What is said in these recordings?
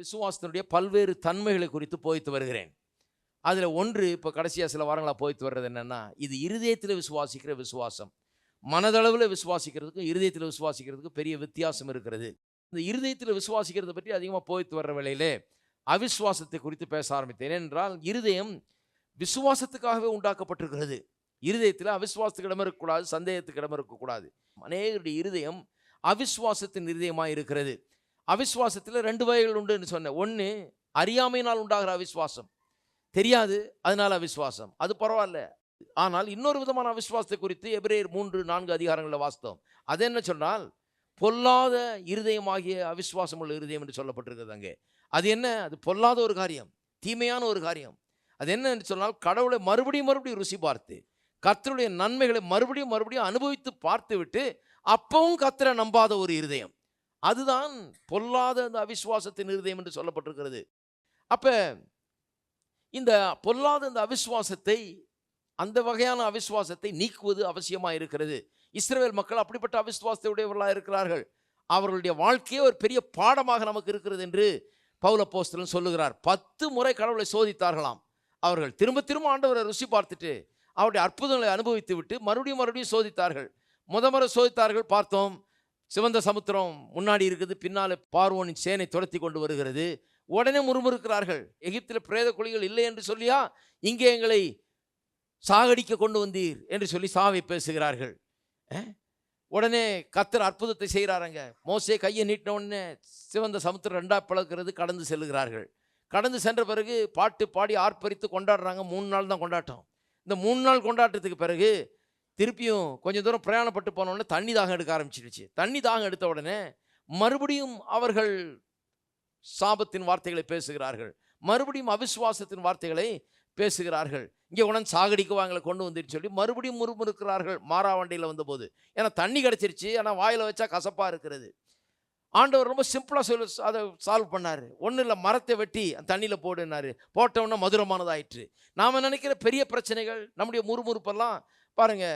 விசுவாசத்தினுடைய பல்வேறு தன்மைகளை குறித்து போய்த்து வருகிறேன். அதில் ஒன்று இப்போ கடைசியாக சில வாரங்களாக போய்த்து வர்றது என்னென்னா இது இருதயத்தில் விசுவாசிக்கிற விசுவாசம். மனதளவில் விசுவாசிக்கிறதுக்கும் இருதயத்தில் விசுவாசிக்கிறதுக்கும் பெரிய வித்தியாசம் இருக்கிறது. இந்த இருதயத்தில் விசுவாசிக்கிறதை பற்றி அதிகமாக போய்த்து வர்ற வேளையிலே அவிசுவாசத்தை குறித்து பேச ஆரம்பித்தேன். என்றால் இருதயம் விசுவாசத்துக்காகவே உண்டாக்கப்பட்டிருக்கிறது. இருதயத்தில் அவிசுவாசத்துக்கு இடம் இருக்கக்கூடாது சந்தேகத்துக்கு இடம் இருக்கக்கூடாது அநேகருடைய இருதயம் அவிசுவாசத்தின் இருதயமாக இருக்கிறது. அவிஸ்வாசத்தில் ரெண்டு வகைகள் உண்டுன்னு சொன்னேன். ஒன்று அறியாமையினால் உண்டாகிற அவிஸ்வாசம் தெரியாது அதனால் அவிசுவாசம். அது பரவாயில்ல. ஆனால் இன்னொரு விதமான அவிஸ்வாசத்தை குறித்து எபிரேயர் மூன்று நான்கு அதிகாரங்களில் வாஸ்தவம் அது என்ன சொன்னால் பொல்லாத இருதயமாகிய அவிஸ்வாசம் உள்ள இருதயம் என்று சொல்லப்பட்டிருக்கிறது அங்கே. அது என்ன? அது பொல்லாத ஒரு காரியம் தீமையான ஒரு காரியம். அது என்ன என்று சொன்னால் கடவுளை மறுபடியும் மறுபடியும் ருசி பார்த்து கர்த்தருடைய நன்மைகளை மறுபடியும் மறுபடியும் அனுபவித்து பார்த்து விட்டு அப்பவும் கத்தரை நம்பாத ஒரு இருதயம். அதுதான் பொல்லாத அந்த அவிசுவாசத்தின் இருதயம் என்று சொல்லப்பட்டிருக்கிறது. அப்போ இந்த பொல்லாத இந்த அவிசுவாசத்தை அந்த வகையான அவிசுவாசத்தை நீக்குவது அவசியமாக இருக்கிறது. இஸ்ரேல் மக்கள் அப்படிப்பட்ட அவிசுவாசத்தை உடையவர்களாக இருக்கிறார்கள். அவர்களுடைய வாழ்க்கையே ஒரு பெரிய பாடமாக நமக்கு இருக்கிறது என்று பவுல போஸ்தலன் சொல்லுகிறார். பத்து முறை கடவுளை சோதித்தார்களாம். அவர்கள் திரும்ப திரும்ப ஆண்டவரை ருசி பார்த்துட்டு அவருடைய அற்புதங்களை அனுபவித்து விட்டு மறுபடியும் மறுபடியும் சோதித்தார்கள். முத முறை சோதித்தார்கள் பார்த்தோம். சிவந்த சமுத்திரம் முன்னாடி இருக்குது பின்னால் பார்வோனின் சேனை துரத்தி கொண்டு வருகிறது. உடனே முறுமுறுக்கிறார்கள். எகிப்தில் பிரேத குழிகள் இல்லை என்று சொல்லியா? இங்கே எங்களை சாகடிக்க கொண்டு வந்தீர் என்று சொல்லி சாவை பேசுகிறார்கள். உடனே கத்தர் அற்புதத்தை செய்கிறாருங்க. மோசே கையை நீட்டின உடனே சிவந்த சமுத்திரம் ரெண்டாக பிளக்கிறது கடந்து செல்லுகிறார்கள் கடந்து சென்ற பிறகு பாட்டு பாடி ஆர்ப்பரித்து கொண்டாடுறாங்க. மூணு நாள் தான் கொண்டாட்டம். இந்த மூணு நாள் கொண்டாட்டத்துக்கு பிறகு திருப்பியும் கொஞ்சம் தூரம் பிரயாணப்பட்டு போன உடனே தண்ணி தாகம் எடுக்க ஆரம்பிச்சிருச்சு. தண்ணி தாகம் எடுத்த உடனே மறுபடியும் அவர்கள் சாபத்தின் வார்த்தைகளை பேசுகிறார்கள். மறுபடியும் அவிசுவாசத்தின் வார்த்தைகளை பேசுகிறார்கள். இங்கே உடனே சாகடிக்குவாங்களை கொண்டு வந்துட்டு சொல்லி மறுபடியும் முறுமுறுக்கிறார்கள் மாறாவண்டியில் வந்தபோது. ஏன்னா தண்ணி கிடச்சிருச்சு ஆனால் வாயில் வச்சா கசப்பாக இருக்கிறது. ஆண்டவர் ரொம்ப சிம்பிளாக சொல்லி அதை சால்வ் பண்ணார். ஒன்றும் இல்லை மரத்தை வெட்டி அந்த தண்ணியில் போடுனாரு. போட்டவுடனே மதுரமானதாயிற்று. நாம் நினைக்கிற பெரிய பிரச்சனைகள் நம்முடைய முறுமுறுப்பெல்லாம் பாருங்க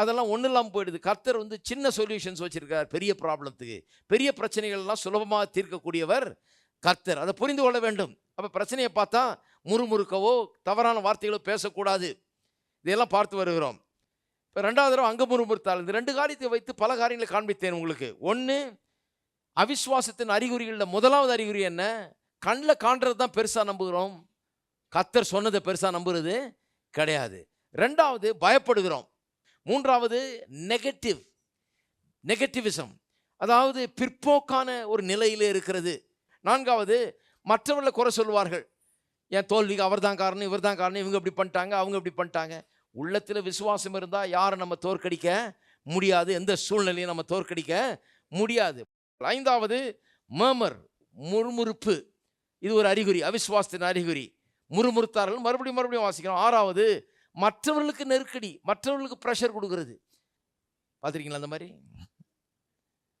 அதெல்லாம் ஒன்றும் இல்லாமல் போயிடுது. கர்த்தர் வந்து சின்ன சொல்யூஷன்ஸ் வச்சுருக்கார் பெரிய ப்ராப்ளத்துக்கு பெரிய பிரச்சனைகள்லாம் சுலபமாக தீர்க்கக்கூடியவர் கர்த்தர். அதை புரிந்து கொள்ள வேண்டும். அப்போ பிரச்சனையை பார்த்தா முறுமுறுக்கவோ தவறான வார்த்தைகளோ பேசக்கூடாது. இதையெல்லாம் பார்த்து வருகிறோம். இப்போ ரெண்டாவது தடவை அங்கே முறுமுறுத்தால் இந்த ரெண்டு காரியத்தை வைத்து பல காரியங்களை காண்பித்தேன் உங்களுக்கு. ஒன்று அவிஸ்வாசத்தின் அறிகுறிகளில் முதலாவது அறிகுறி என்ன? கண்ணில் காண்றது தான் பெருசாக நம்புகிறோம். கத்தர் சொன்னதை பெருசாக நம்புறது கிடையாது. ரெண்டாவது பயப்படுகிறோம். மூன்றாவது நெகட்டிவ் நெகட்டிவிசம் அதாவது பிற்போக்கான ஒரு நிலையிலே இருக்கிறது. நான்காவது மற்றவர்களை குறை சொல்வார்கள் என் தோல்விக்கு அவர் தான் காரணம் இவர் தான் காரணம் இவங்க இப்படி பண்ணிட்டாங்க அவங்க இப்படி பண்ணிட்டாங்க. உள்ளத்தில் விசுவாசம் இருந்தால் யாரை நம்ம தோற்கடிக்க முடியாது? எந்த சூழ்நிலையும் நம்ம தோற்கடிக்க முடியாது? ஐந்தாவது மேமர் முறுமுறுப்பு. இது ஒரு அறிகுறி அவிசுவாசத்தின் அறிகுறி. முறுமுறுத்தார்கள் மறுபடியும் மறுபடியும் வாசிக்கிறோம். ஆறாவது மற்றவர்களுக்கு நெருக்கடி மற்றவர்களுக்கு ப்ரெஷர் கொடுக்கறது. பார்த்துருக்கீங்களா அந்த மாதிரி?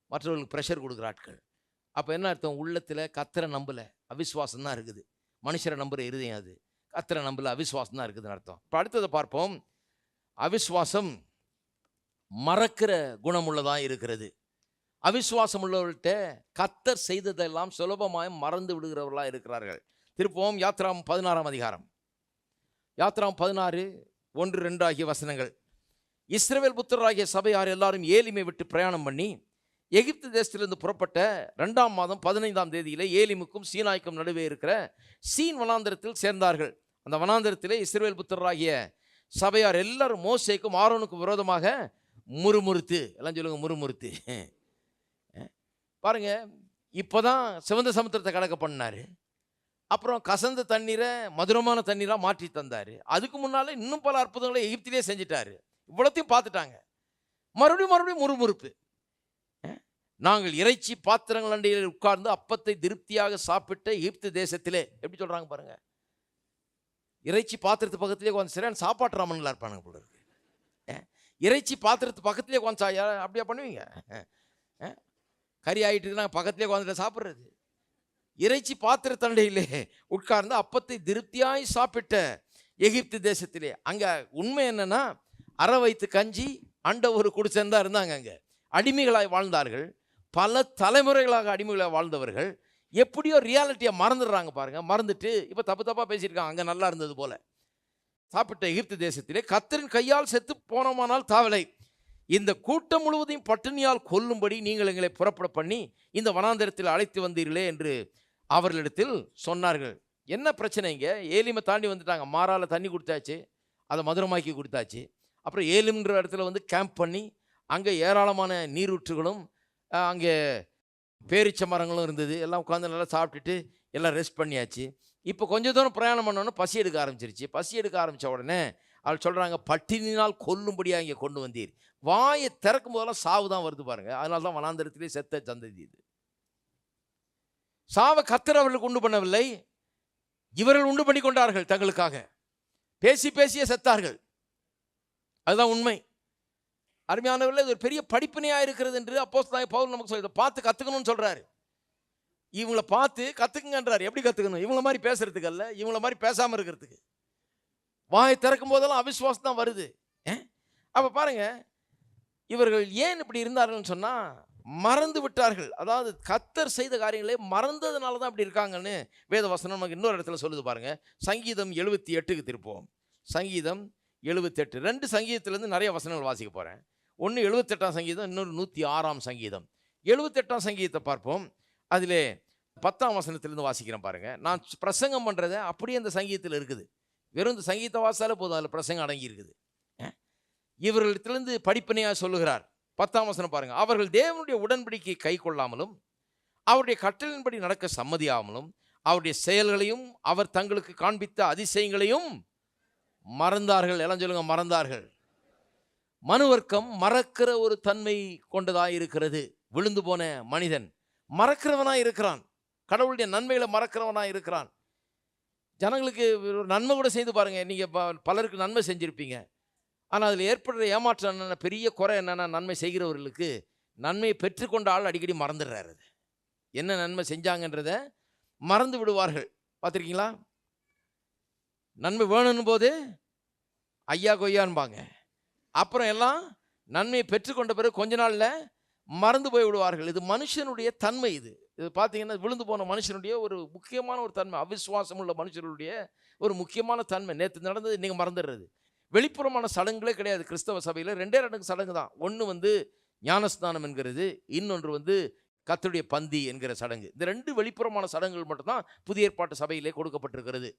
மற்றவர்களுக்கு ப்ரெஷர் கொடுக்குற ஆட்கள். அப்போ என்ன அர்த்தம்? உள்ளத்தில் கத்தரை நம்பலை அவிசுவாசம் தான் இருக்குது. மனுஷரை நம்புகிற இருதயம் அது. கத்தரை நம்பல அவிசுவாசம் தான் இருக்குதுன்னு அர்த்தம். இப்போ அடுத்ததை பார்ப்போம். அவிஸ்வாசம் மறக்கிற குணமுள்ளதாக இருக்கிறது. அவிஸ்வாசம் உள்ளவர்கள்ட்ட கத்தர் செய்ததெல்லாம் சுலபமாக மறந்து விடுகிறவர்களாக இருக்கிறார்கள். திருப்போம் யாத்ராம் பதினாறாம் அதிகாரம். யாத்ராம் பதினாறு ஒன்று ரெண்டு ஆகிய வசனங்கள். இஸ்ரவேல் புத்தராகிய சபையார் எல்லாரும் ஏலிமை விட்டு பிரயாணம் பண்ணி எகிப்து தேசத்திலிருந்து புறப்பட்ட ரெண்டாம் மாதம் பதினைந்தாம் தேதியில் ஏலிமுக்கும் சீனாய்க்கும் நடுவே இருக்கிற சீன் வனாந்திரத்தில் சேர்ந்தார்கள். அந்த வனாந்திரத்திலே இஸ்ரவேல் புத்தராகிய சபையார் எல்லாரும் மோசேக்கும் ஆரோனுக்கும் விரோதமாக முறுமுறுத்து எல்லாம் சொல்லுங்க முறுமுறுத்து. இப்போ தான் சிவந்த சமுத்திரத்தை கடக்க பண்ணாரு அப்புறம் கசந்த தண்ணீரை மதுரமான தண்ணீராக மாற்றி தந்தார். அதுக்கு முன்னால் இன்னும் பல அற்புதங்களை எகிப்திலே செஞ்சிட்டாரு. இவ்வளோத்தையும் பார்த்துட்டாங்க. மறுபடியும் மறுபடியும் முறுமுறுப்பு. நாங்கள் இறைச்சி பாத்திரங்கள் அண்டையில் உட்கார்ந்து அப்பத்தை திருப்தியாக சாப்பிட்ட எகிப்து தேசத்திலே எப்படி சொல்கிறாங்க பாருங்கள் இறைச்சி பாத்திரத்து பக்கத்திலே கொஞ்சம் சரியான சாப்பாட்டு ராமன்களா இருப்பானுங்க போல இருக்கு. இறைச்சி பாத்திரத்து பக்கத்திலே கொஞ்சம் அப்படியா பண்ணுவீங்க? கறி ஆகிட்டு நாங்கள் ஆகிட்டுனா பக்கத்திலே உட்காந்துட்டு சாப்பிட்றது. இறைச்சி பாத்திர தண்டையிலே உட்கார்ந்து அப்பத்தை திருப்தியாய் சாப்பிட்ட எகிப்து தேசத்திலே. அங்கே உண்மை என்னன்னா அரை வைத்து கஞ்சி அண்ட ஒரு குடிசன் இருந்தாங்க அங்கே. அடிமைகளாய் வாழ்ந்தார்கள். பல தலைமுறைகளாக அடிமைகளாக வாழ்ந்தவர்கள். எப்படியோ ரியாலிட்டியை மறந்துடுறாங்க பாருங்கள் மறந்துட்டு இப்போ தப்பு தப்பாக பேசியிருக்காங்க. அங்கே நல்லா இருந்தது போல். சாப்பிட்ட எகிப்து தேசத்திலே கத்தரின் கையால் செத்து போனோமானால் தாவலை. இந்த கூட்டம் முழுவதையும் பட்டினியால் கொல்லும்படி நீங்கள் எங்களை புறப்பட பண்ணி இந்த வனாந்தரத்தில் அழைத்து வந்தீர்களே என்று அவர்களிடத்தில் சொன்னார்கள் என்ன பிரச்சனைங்க ஏலிமை தாண்டி வந்துட்டாங்க. மாறால தண்ணி கொடுத்தாச்சு அதை மதுரமாக்கி கொடுத்தாச்சு. அப்புறம் ஏலிம்ன்ற இடத்துல வந்து கேம்ப் பண்ணி அங்கே ஏராளமான நீரூற்றுகளும் அங்கே பேரிச்ச மரங்களும் இருந்தது. எல்லாம் உட்காந்து நல்லா சாப்பிட்டுட்டு எல்லாம் ரெஸ்ட் பண்ணியாச்சு. இப்போ கொஞ்ச தூரம் பிரயாணம் பண்ணோன்னே பசி எடுக்க ஆரம்பிச்சிருச்சு. பசி எடுக்க ஆரம்பித்த உடனே அவள் சொல்கிறாங்க பட்டினினால் கொல்லும்படியாக இங்கே கொண்டு வந்தீர். வாயை திறக்கும் போதெல்லாம் சாவு தான் வருது பாருங்கள் அதனால தான் வனாந்திரத்திலே செத்த சந்ததி இது. சாவை கத்தர் அவர்களுக்கு உண்டு பண்ணவில்லை. இவர்கள் உண்டு பண்ணி கொண்டார்கள் தங்களுக்காக. பேசி பேசியே செத்தார்கள். அதுதான் உண்மை. அருமையானவர்கள் இது ஒரு பெரிய படிப்பினையாக இருக்கிறது என்று அப்போஸ் பவுல் நமக்கு சொல்லி பார்த்து கற்றுக்கணும்னு சொல்கிறாரு. இவங்கள பார்த்து கற்றுக்குங்கன்றார் எப்படி கற்றுக்கணும் இவங்கள மாதிரி பேசுறதுக்கு அல்ல. இவங்கள மாதிரி பேசாமல் இருக்கிறதுக்கு. வாயை திறக்கும் போதெல்லாம் அவிஸ்வாசம் தான் வருது. அப்போ பாருங்க இவர்கள் ஏன் இப்படி இருந்தார்கள்னு சொன்னால் மறந்து விட்டார்கள். அதாவது கத்தர் செய்த காரியங்களே மறந்ததுனால தான் அப்படி இருக்காங்கன்னு வேத வசனம் நமக்கு இன்னொரு இடத்துல சொல்லுது பாருங்கள் சங்கீதம் எழுபத்தி எட்டுக்கு திருப்போம் சங்கீதம் எழுபத்தெட்டு ரெண்டு சங்கீதத்திலேருந்து நிறைய வசனங்கள் வாசிக்க போகிறேன் ஒன்று எழுபத்தெட்டாம் சங்கீதம் இன்னொரு நூற்றி ஆறாம் சங்கீதம். எழுபத்தெட்டாம் சங்கீதத்தை பார்ப்போம். அதிலே பத்தாம் வசனத்திலேருந்து வாசிக்கிறேன் பாருங்கள் நான் பிரசங்கம் பண்ணுறதை அப்படியே அந்த சங்கீதத்தில் இருக்குது. வெறும் இந்த சங்கீத வாசாலே போதும் அதில் பிரசங்கம் அடங்கி இருக்குது. இவர்களிடத்திலேருந்து படிப்பனையாக சொல்லுகிறார். பத்தாம் வசனம் பாருங்க. அவர்கள் தேவனுடைய உடன்படிக்கை கை கொள்ளாமலும் அவருடைய கட்டளின்படி நடக்க சம்மதியாமலும் அவருடைய செயல்களையும் அவர் தங்களுக்கு காண்பித்த அதிசயங்களையும் மறந்தார்கள். எல்லாம் சொல்லுங்க மறந்தார்கள். மனுவர்க்கம் மறக்கிற ஒரு தன்மை கொண்டதாக இருக்கிறது. விழுந்து போன மனிதன் மறக்கிறவனாக இருக்கிறான். கடவுளுடைய நன்மைகளை மறக்கிறவனாக இருக்கிறான். ஜனங்களுக்கு ஒரு நன்மை கூட செய்து பாருங்கள் நீங்கள் பலருக்கு நன்மை செஞ்சுருப்பீங்க. ஆனால் அதில் ஏற்படுற ஏமாற்றம் என்னென்ன பெரிய குறை என்னென்னா நன்மை செய்கிறவர்களுக்கு நன்மையை பெற்றுக்கொண்ட ஆள் அடிக்கடி மறந்துடுறாரு அது. என்ன நன்மை செஞ்சாங்கன்றத மறந்து விடுவார்கள். பார்த்துருக்கீங்களா? நன்மை வேணும்னு போது ஐயா கொய்யான்பாங்க. அப்புறம் எல்லாம் நன்மையை பெற்றுக்கொண்ட பிறகு கொஞ்ச நாளில் மறந்து போய் விடுவார்கள். இது மனுஷனுடைய தன்மை இது. இது பார்த்தீங்கன்னா விழுந்து போன மனுஷனுடைய ஒரு முக்கியமான ஒரு தன்மை. அவிசுவாசம் உள்ள மனுஷனுடைய ஒரு முக்கியமான தன்மை. நேற்று நடந்தது நீங்கள் மறந்துடுறது. வெளிப்புறமான சடங்குகளே கிடையாது. கிறிஸ்தவ சபையில் ரெண்டே ரெண்டு சடங்கு தான். ஒன்று வந்து ஞானஸ்நானம் என்கிறது இன்னொன்று வந்து கத்தருடைய பந்தி என்கிற சடங்கு. இந்த ரெண்டு வெளிப்புறமான சடங்குகள் மட்டும்தான் புதிய ஏற்பாட்டு சபையிலே கொடுக்கப்பட்டிருக்கிறது.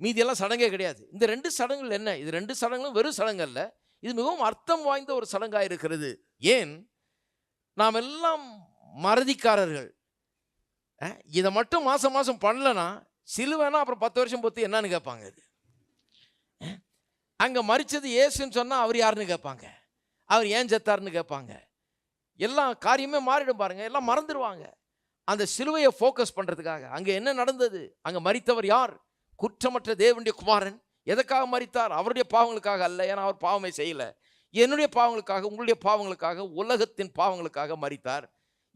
மீதியெல்லாம் சடங்கே கிடையாது. இந்த ரெண்டு சடங்குகள் என்ன? இது ரெண்டு சடங்குகளும் வெறும் சடங்கு அல்ல இது மிகவும் அர்த்தம் வாய்ந்த ஒரு சடங்காக இருக்கிறது. ஏன்? நாம் எல்லாம் மறதிக்காரர்கள். இதை மட்டும் மாதம் மாதம் பண்ணலன்னா சிலுவைனா அப்புறம் பத்து வருஷம் பொத்து என்னன்னு கேட்பாங்க. இது அங்கே மறித்தது ஏசுன்னு சொன்னால் அவர் யாருன்னு கேட்பாங்க. அவர் ஏன் செத்தாருன்னு கேட்பாங்க. எல்லா காரியமே மாறிடும் பாருங்கள் எல்லாம் மறந்துடுவாங்க அந்த சிலுவையை ஃபோக்கஸ் பண்ணுறதுக்காக அங்கே என்ன நடந்தது? அங்கே மறித்தவர் யார்? குற்றமற்ற தேவனுடைய குமாரன். எதற்காக மறித்தார் அவருடைய பாவங்களுக்காக அல்ல. ஏன்னா அவர் பாவமே செய்யலை. என்னுடைய பாவங்களுக்காக உங்களுடைய பாவங்களுக்காக உலகத்தின் பாவங்களுக்காக மறித்தார்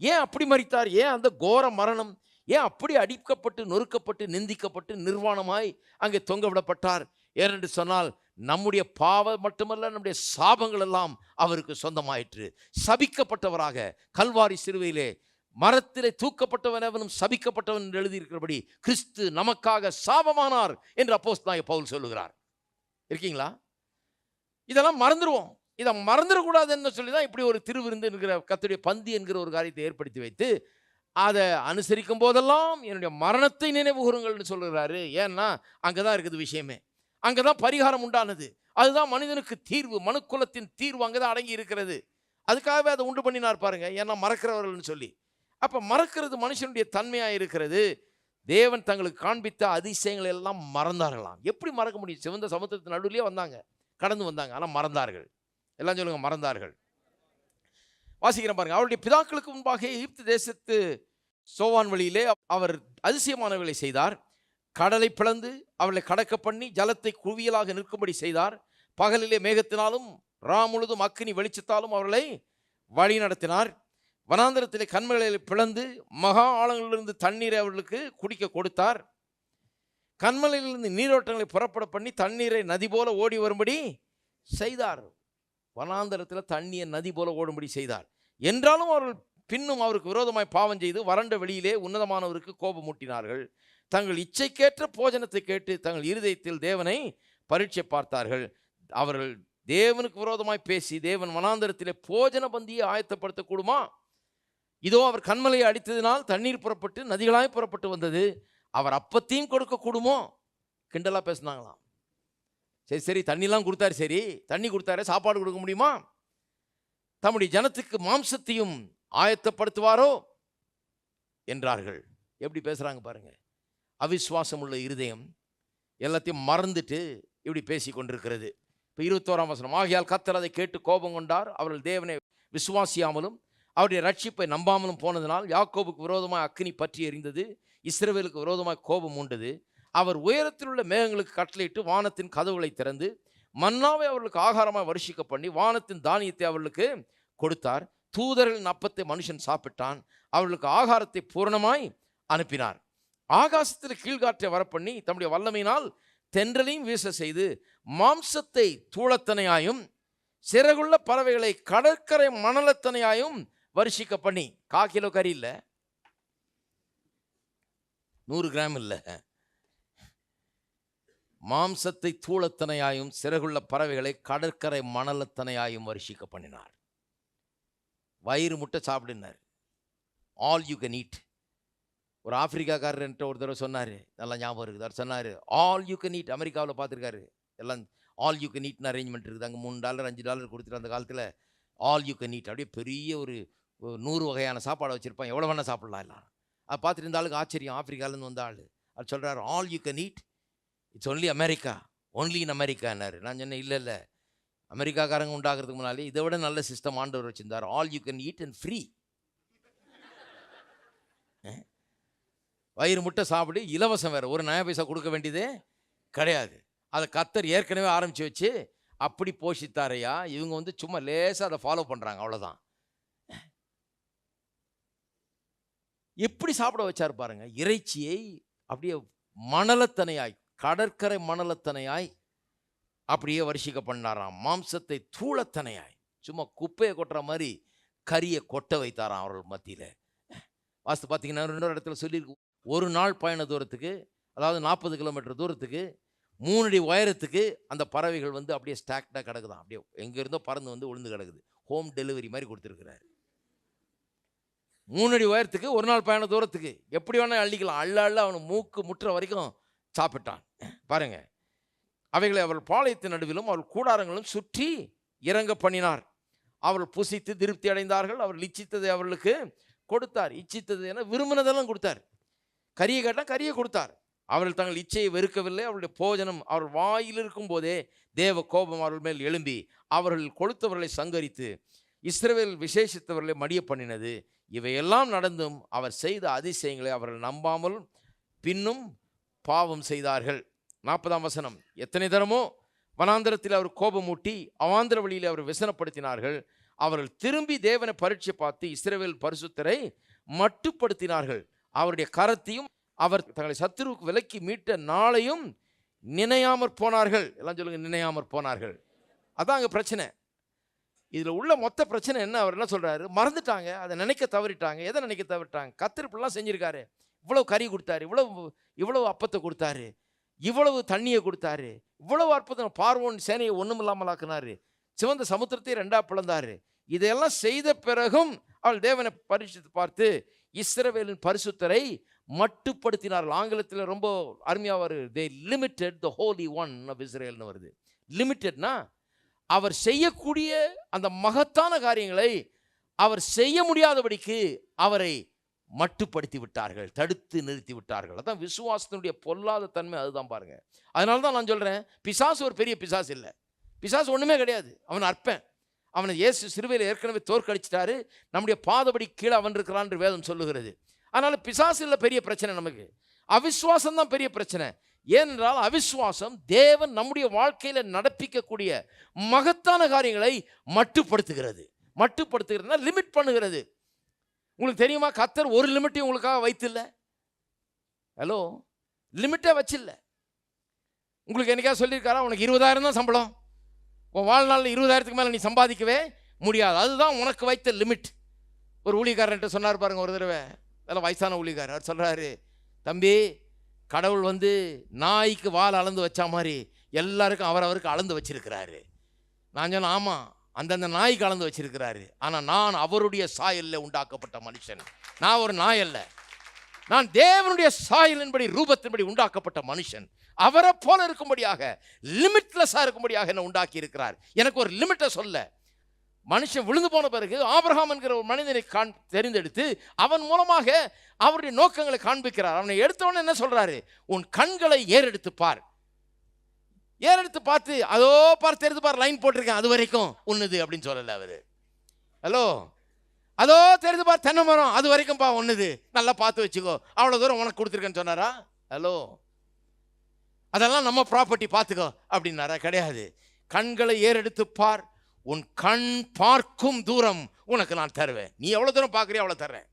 ஏன் அப்படி மறித்தார் ஏன் அந்த கோர மரணம்? ஏன் அப்படி அடிக்கப்பட்டு நொறுக்கப்பட்டு நிந்திக்கப்பட்டு நிர்வாணமாய் அங்கே தொங்க விடப்பட்டார்? ஏனென்று சொன்னால் நம்முடைய பாவம் மட்டுமல்ல நம்முடைய சாபங்கள் எல்லாம் அவருக்கு சொந்தமாயிற்று. சபிக்கப்பட்டவராக கல்வாரி சிறுவையிலே மரத்திலே தூக்கப்பட்டவன் எவனும் சபிக்கப்பட்டவன் என்று எழுதியிருக்கிறபடி கிறிஸ்து நமக்காக சாபமானார் என்று அப்போஸ் நாய பவுல் சொல்லுகிறார். இருக்கீங்களா? இதெல்லாம் மறந்துடுவோம் இதை மறந்துடக்கூடாதுன்னு சொல்லி தான் இப்படி ஒரு திருவிருந்து என்கிற கத்துடைய பந்தி என்கிற ஒரு காரியத்தை ஏற்படுத்தி வைத்து அதை அனுசரிக்கும் போதெல்லாம் என்னுடைய மரணத்தை நினைவு கூறுங்கள்னு சொல்லுகிறாரு. ஏன்னா அங்கே தான் இருக்குது விஷயமே. அங்கே தான் பரிகாரம் உண்டானது. அதுதான் மனிதனுக்கு தீர்வு மனுக்குலத்தின் தீர்வு அங்கே தான் அடங்கி இருக்கிறது. அதுக்காகவே அதை உண்டு பண்ணினார் பாருங்க ஏன்னா மறக்கிறவர்கள்னு சொல்லி. அப்போ மறக்கிறது மனுஷனுடைய தன்மையாக இருக்கிறது. தேவன் தங்களுக்கு காண்பித்த அதிசயங்களை எல்லாம் மறந்தார்களாம். எப்படி மறக்க முடியும்? சிவந்த சமுத்திரத்தின் நடுவிலே வந்தாங்க கடந்து வந்தாங்க ஆனால் மறந்தார்கள். எல்லாம் சொல்லுங்கள் மறந்தார்கள். வாசிக்கிறேன் பாருங்க அவருடைய பிதாக்களுக்கு முன்பாக எகிப்து தேசத்து சோவான் வழியிலே அவர் அதிசயமானவர்களை செய்தார். கடலை பிளந்து அவளை கடக்க பண்ணி ஜலத்தை குவியலாக நிற்கும்படி செய்தார். பகலிலே மேகத்தினாலும் ரா முழுதும் அக்கினி வெளிச்சத்தாலும் அவர்களை வழி நடத்தினார். வனாந்திரத்திலே கண்மலையில் பிளந்து மகா ஆழங்களிலிருந்து தண்ணீரை அவர்களுக்கு குடிக்க கொடுத்தார். கண்மலையிலிருந்து நீரோட்டங்களை புறப்பட பண்ணி தண்ணீரை நதி போல ஓடி வரும்படி செய்தார். வனாந்தரத்தில் தண்ணியை நதி போல ஓடும்படி செய்தார். என்றாலும் அவர்கள் பின்னும் அவருக்கு விரோதமாய் பாவம் செய்து வறண்ட வெளியிலே உன்னதமானவருக்கு கோபம் மூட்டினார்கள் தங்கள் இச்சைக்கேற்ற போஜனத்தை கேட்டு தங்கள் இருதயத்தில் தேவனை பரீட்சை பார்த்தார்கள். அவர்கள் தேவனுக்கு விரோதமாய் பேசி தேவன் வனாந்தரத்திலே போஜன பந்தியை ஆயத்தப்படுத்தக்கூடுமா இதோ அவர் கண்மலையை அடித்ததினால் தண்ணீர் புறப்பட்டு நதிகளாய் புறப்பட்டு வந்தது. அவர் அப்பத்தையும் கொடுக்கக்கூடுமோ கிண்டலாக பேசினாங்களாம். சரி சரி தண்ணிலாம் கொடுத்தாரு சரி. தண்ணி கொடுத்தாரு சாப்பாடு கொடுக்க முடியுமா? தம்முடைய ஜனத்துக்கு மாம்சத்தையும் ஆயத்தப்படுத்துவாரோ? என்றார்கள். எப்படி பேசுகிறாங்க பாருங்க. அவிஸ்வாசம் உள்ள இருதயம் எல்லாத்தையும் மறந்துட்டு இப்படி பேசி கொண்டிருக்கிறது இப்போ இருபத்தோராம் வசனம் ஆகியால் கத்தர் அதை கேட்டு கோபம் கொண்டார். அவர்கள் தேவனை விசுவாசியாமலும் அவருடைய ரட்சிப்பை நம்பாமலும் போனதினால் யாக்கோபுக்கு விரோதமாக அக்னி பற்றி எறிந்தது இஸ்ரவேலுக்கு விரோதமாக கோபம் உண்டது அவர் உயரத்தில் உள்ள மேகங்களுக்கு கட்டளையிட்டு வானத்தின் கதவுகளை திறந்து மன்னாவை அவர்களுக்கு ஆகாரமாக வருஷிக்க பண்ணி வானத்தின் தானியத்தை அவர்களுக்கு கொடுத்தார். தூதர்களின் அப்பத்தை மனுஷன் சாப்பிட்டான். அவர்களுக்கு ஆகாரத்தை பூரணமாய் அனுப்பினார். ஆகாசத்தில் கீழ்காற்றை வரப்பண்ணி தம்முடைய வல்லமையினால் தென்றலையும் வீச செய்து மாம்சத்தை தூளத்தனையாயும் சிறகுள்ள பறவைகளை கடற்கரை மணலத்தனையாயும் வருஷிக்க பண்ணி கா கிலோ கறி இல்லை? நூறு கிராம் இல்லை. மாம்சத்தை தூளத்தனையாயும் சிறகுள்ள பறவைகளை கடற்கரை மணலத்தனையாயும் வருஷிக்க பண்ணினார் வயிறு முட்டை சாப்பிடுனார். ஆல் யூ கேன் ஈட் ஒரு ஆப்பிரிக்காக்காரர்ன்ட்டு ஒரு தடவை சொன்னார். நல்லா ஞாபகம் இருக்குது. அவர் சொன்னார் ஆல் யூ கன் நீட் அமெரிக்காவில் பார்த்துருக்காரு. எல்லாம் ஆல் யூ கன் eatனு அரேஞ்ச்மெண்ட் இருக்குது. அங்கே மூணு டாலர் அஞ்சு டாலர் கொடுத்துட்டு அந்த காலத்தில் ஆல் யூ கன் நீட் அப்படியே பெரிய ஒரு நூறு வகையான சாப்பாடை வச்சுருப்பான். எவ்வளோ வேணால் சாப்பிட்லாம் எல்லாரும் அதை பார்த்துட்டு ஆளுக்கு ஆச்சரியம். ஆப்பிரிக்காலேருந்து வந்த ஆள். அவர் சொல்கிறார் all you can eat it's only America only in அமெரிக்கான்னாரு நான் சொன்னேன் இல்லை இல்லை. அமெரிக்காக்காரங்க உண்டாகிறதுக்கு முன்னாலே இதை விட நல்ல சிஸ்டம் ஆண்டவர் வச்சிருந்தார். All you can eat and free வயிறு முட்டை சாப்பிடு இலவசம் வேறு. ஒரு நய பைசா கொடுக்க வேண்டியதே கிடையாது. அதை கத்தர் ஏற்கனவே ஆரம்பித்து வச்சு அப்படி போஷித்தாரையா இவங்க வந்து சும்மா லேசாக அதை ஃபாலோ பண்ணுறாங்க அவ்வளோதான் எப்படி சாப்பிட வச்சார் பாருங்க. இறைச்சியை அப்படியே மணலத்தனையாய் கடற்கரை மணலத்தனையாய் அப்படியே வருஷிக்க பண்ணாராம். மாம்சத்தை தூளத்தனையாய். சும்மா குப்பையை கொட்டுற மாதிரி கரியை கொட்ட வைத்தாராம் அவர்கள் மத்தியில். வாஸ்து பார்த்தீங்கன்னா இன்னொரு இடத்துல சொல்லியிருக்கு. ஒரு நாள் பயண தூரத்துக்கு அதாவது நாற்பது கிலோமீட்டர் தூரத்துக்கு மூணடி உயரத்துக்கு அந்த பறவைகள் வந்து அப்படியே ஸ்டாக்டாக கிடக்குதான். அப்படியே எங்கே இருந்தோ பறந்து வந்து விழுந்து கிடக்குது. ஹோம் டெலிவரி மாதிரி கொடுத்துருக்குறாரு. மூணடி உயரத்துக்கு ஒரு நாள் பயண தூரத்துக்கு. எப்படி வேணால் அள்ளிக்கலாம். அள்ள அள்ள அவன் மூக்கு முற்ற வரைக்கும் சாப்பிட்டான். பாருங்க. அவைகளை அவள் பாளையத்தின் நடுவிலும் அவள் கூடாரங்களும் சுற்றி இறங்க பண்ணினார். அவள் புசித்து திருப்தி அடைந்தார்கள். அவர் இச்சித்ததை அவர்களுக்கு கொடுத்தார். இச்சித்தது என விரும்பினதெல்லாம் கொடுத்தார். கரியை கேட்டால் கரியை கொடுத்தார். அவர்கள் தங்கள் இச்சையை வெறுக்கவில்லை. அவருடைய போஜனம் அவர் வாயில் இருக்கும் போதே தேவ கோபம் அவர்கள் மேல் எழும்பி அவர்கள் கொளுத்தவர்களை சங்கரித்து இஸ்ரவேல் விசேஷித்தவர்களை மடிய பண்ணினது. இவையெல்லாம் நடந்தும் அவர் செய்த அதிசயங்களை அவர்கள் நம்பாமல் பின்னும் பாவம் செய்தார்கள். நாற்பதாம் வசனம். எத்தனை தரமோ? வனாந்திரத்தில் அவர் கோபமூட்டி அவாந்திர வழியில் அவர் விசனப்படுத்தினார்கள். அவர்கள் திரும்பி தேவனை பரீட்சை பார்த்து இஸ்ரவேல் பரிசுத்தரை மட்டுப்படுத்தினார்கள். அவருடைய கரத்தையும் அவர் தங்களை சத்துருவுக்கு விலக்கி மீட்ட நாளையும் நினையாமற் போனார்கள். எல்லாம் சொல்லுங்க நினையாமற் போனார்கள். அதான் அங்கே பிரச்சனை. இதில் உள்ள மொத்த பிரச்சனை என்ன? அவர் என்ன சொல்கிறாரு மறந்துட்டாங்க. அதை நினைக்க தவறிட்டாங்க. எதை நினைக்க தவறிட்டாங்க? கத்திருப்பெல்லாம் செஞ்சுருக்காரு. இவ்வளவு கறி கொடுத்தாரு. இவ்வளவு இவ்வளவு அப்பத்தை கொடுத்தாரு. இவ்வளவு தண்ணியை கொடுத்தாரு. இவ்வளவு அற்புதம். பார்வோன் சேனையை ஒன்றும் இல்லாமல் ஆக்குனாரு. சிவந்த சமுத்திரத்தை ரெண்டா பிளந்தாரு. இதையெல்லாம் செய்த பிறகும் அவள் தேவனை பரிசித்து பார்த்து இஸ்ரவேலின் பரிசுத்தரை மட்டுப்படுத்தினார்கள். ஆங்கிலத்தில் ரொம்ப அருமையாக வருது. They limited the holy one of இஸ்ரேல்னு வருது. லிமிட்டட்னா அவர் செய்யக்கூடிய அந்த மகத்தான காரியங்களை அவர் செய்ய முடியாதபடிக்கு அவரை மட்டுப்படுத்தி விட்டார்கள் தடுத்து நிறுத்தி விட்டார்கள். அதான் விசுவாசத்தினுடைய பொல்லாத தன்மை அதுதான் பாருங்க. அதனால தான் நான் சொல்கிறேன் பிசாசு ஒரு பெரிய பிசாசு இல்லை. பிசாசு ஒன்றுமே கிடையாது. அவன் அற்பன். அவனை இயேசு சிறுவையில் ஏற்கனவே தோற்கடிச்சிட்டாரு. நம்முடைய பாதபடி கீழே அவன் இருக்கிறான் என்று வேதம் சொல்லுகிறது. அதனால் பிசாசு இல்லை பெரிய பிரச்சனை நமக்கு. அவிஸ்வாசம் தான் பெரிய பிரச்சனை. ஏனென்றால் அவிஸ்வாசம் தேவன் நம்முடைய வாழ்க்கையில் நடப்பிக்கக்கூடிய மகத்தான காரியங்களை மட்டுப்படுத்துகிறது. மட்டுப்படுத்துகிறதுனா லிமிட் பண்ணுகிறது. உங்களுக்கு தெரியுமா? கத்தர் ஒரு லிமிட்டையும் உங்களுக்காக வைத்தில்லை. ஹலோ லிமிட்டே வச்சில்ல. உங்களுக்கு என்னைக்கா சொல்லியிருக்காரா? உனக்கு இருபதாயிரம் தான் சம்பளம். உன் வாழ்நாளில் இருபதாயிரத்துக்கு மேலே நீ சம்பாதிக்கவே முடியாது. அதுதான் உனக்கு வைத்த லிமிட். ஒரு ஊழியக்காரன்ட்ட சொன்னார் பாருங்க ஒரு தடவை. நல்ல வயசான ஊழியக்காரர். அவர் சொல்கிறாரு தம்பி கடவுள் வந்து நாய்க்கு வால் அளந்து வச்சா மாதிரி எல்லாருக்கும் அவரவருக்கு அளந்து வச்சிருக்கிறாரு. நான் சொன்னேன் ஆமாம் அந்தந்த நாய்க்கு அளந்து வச்சிருக்கிறாரு. ஆனால் நான் அவருடைய சாயலில் உண்டாக்கப்பட்ட மனுஷன். நான் ஒரு நாய் அல்ல. நான் தேவனுடைய சாயலின்படி ரூபத்தின்படி உண்டாக்கப்பட்ட மனுஷன். அவரை போல இருக்கும்படியாக லிமிட்லெஸ்ஸாக இருக்கும்படியாக என்னை உண்டாக்கி இருக்கிறார் எனக்கு ஒரு லிமிட்டை சொல்ல. மனுஷன் விழுந்து போன பிறகு ஆபிரகாம் என்கிற ஒரு மனிதனை காண் தெரிந்தெடுத்து அவன் மூலமாக அவருடைய நோக்கங்களை காண்பிக்கிறார். அவனை எடுத்தவொடனே என்ன சொல்கிறாரு உன் கண்களை ஏறெடுத்து பார். ஏறெடுத்து பார்த்து அதோ பார் தெரிந்து பார் லைன் போட்டிருக்கேன் அது வரைக்கும் உன்னுது அப்படின்னு சொல்லலை அவர். ஹலோ அதோ தெரிந்து பார் தென்னை மரம் அது வரைக்கும் பா ஒன்றுது நல்லா பார்த்து வச்சுக்கோ. அவ்வளோ தூரம் உனக்கு கொடுத்துருக்கேன்னு சொன்னாரா? ஹலோ அதெல்லாம் நம்ம ப்ராப்பர்ட்டி பார்த்துக்கோ. அப்படின்னாரா? கிடையாது. கண்களை ஏறெடுத்து பார். உன் கண் பார்க்கும் தூரம் உனக்கு நான் தருவேன். நீ எவ்வளோ தூரம் பார்க்குறியோ அவ்வளோ தர்றேன்.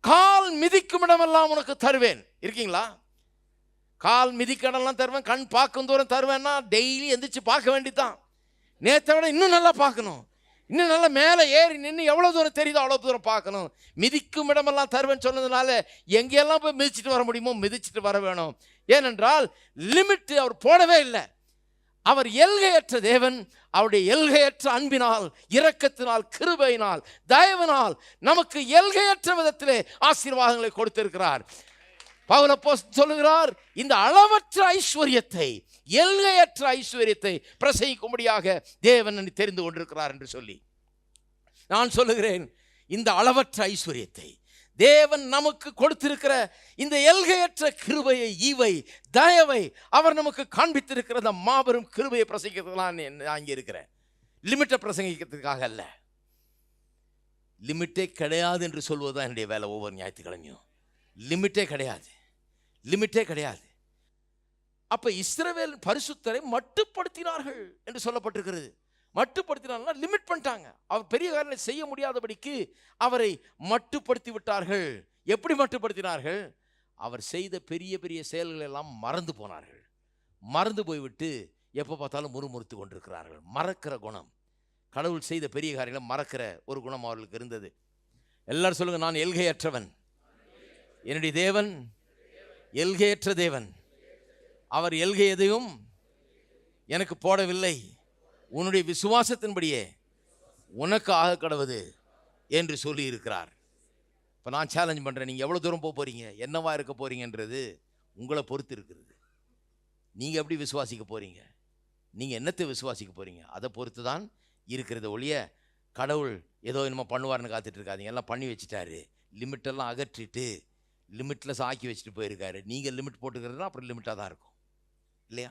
கால் மிதிக்கும் இடமெல்லாம் உனக்கு தருவேன். இருக்கீங்களா? கால் மிதிக்கடம்லாம் தருவேன். கண் பார்க்கும் தூரம் தருவேன்னா டெய்லி எந்திரிச்சு பார்க்க வேண்டியதுதான். நேற்றை விட இன்னும் நல்லா பார்க்கணும். இன்னும் நல்லா மேலே ஏறி நின்று எவ்வளோ தூரம் தெரியுதோ அவ்வளோ தூரம் பார்க்கணும். மிதிக்கும் இடமெல்லாம் தருவேன்னு சொன்னதுனால எங்கெல்லாம் போய் மிதிச்சிட்டு வர முடியுமோ மிதிச்சிட்டு வர வேணும். ஏனென்றால் லிமிட் அவர் போடவே இல்லை. அவர் எல்கையற்ற தேவன் அவருடைய எல்கையற்ற அன்பினால் இரக்கத்தினால் கிருபையினால் தயவினால் நமக்கு எல்கையற்ற விதத்திலே ஆசீர்வாதங்களை கொடுத்திருக்கிறார். பவுலப்போ சொல்லுகிறார் இந்த அளவற்ற ஐஸ்வர்யத்தை எல்கையற்ற ஐஸ்வர்யத்தை பிரசவிக்கும்படியாக தேவன் தெரிந்து கொண்டிருக்கிறார் என்று சொல்லி. நான் சொல்லுகிறேன் இந்த அளவற்ற ஐஸ்வர்யத்தை தேவன் நமக்கு கொடுத்திருக்கிற இந்த எல்கையற்ற கிருபையை ஈவை தயவை அவர் நமக்கு காண்பித்திருக்கிற அந்த மாபெரும் கிருபையை பிரசங்கிக்கிறதுக்கு நான் இங்கே இருக்கிறேன். லிமிட்டை பிரசங்கிக்கிறதுக்காக அல்ல. லிமிட்டே கிடையாது என்று சொல்வது தான் என்னுடைய வேலை ஒவ்வொரு ஞாயிற்றுக்கிழமையும். லிமிட்டே கிடையாது. லிமிட்டே கிடையாது. அப்போ இஸ்ரவேல் பரிசுத்தரை மட்டுப்படுத்தினார்கள் என்று சொல்லப்பட்டிருக்கிறது. மட்டுப்படுத்தினார்னா லிமிட் பண்ணிட்டாங்க. அவர் பெரிய காரியங்களை செய்ய முடியாதபடிக்கு அவரை மட்டுப்படுத்தி விட்டார்கள் எப்படி மட்டுப்படுத்தினார்கள்? அவர் செய்த பெரிய பெரிய செயல்கள் எல்லாம் மறந்து போனார்கள். மறந்து போய்விட்டு எப்போ பார்த்தாலும் முறுமுறுத்து கொண்டிருக்கிறார்கள். மறக்கிற குணம். கடவுள் செய்த பெரிய காரியங்களை மறக்கிற ஒரு குணம் அவர்களுக்கு இருந்தது. எல்லாரும் சொல்லுங்க நான் எல்கையற்றவன். என்னுடைய தேவன் எல்கையற்ற தேவன். அவர் எல்கை எதையும் எனக்கு போடவில்லை. உன்னுடைய விசுவாசத்தின்படியே உனக்கு ஆக கடவுது என்று சொல்லி இருக்கிறார் இப்போ நான் சேலஞ்ச் பண்ணுறேன் நீங்கள் எவ்வளோ தூரம் போக போகிறீங்க என்னவா இருக்க போகிறீங்கன்றது உங்களை பொறுத்து இருக்கிறது நீங்கள் எப்படி விசுவாசிக்க போகிறீங்க நீங்கள் என்னத்தை விசுவாசிக்க போகிறீங்க அதை பொறுத்து தான் இருக்கிறது ஒழிய கடவுள் ஏதோ என்னமோ பண்ணுவார்னு காத்துட்டு இருக்காதீங்க. எல்லாம் பண்ணி வச்சுட்டாரு. லிமிட்டெல்லாம் அகற்றிட்டு லிமிட்லெஸ் ஆக்கி வச்சுட்டு போயிருக்காரு. நீங்கள் லிமிட் போட்டுக்கிறதுனா அப்புறம் லிமிட்டாக தான் இருக்கும். இல்லையா?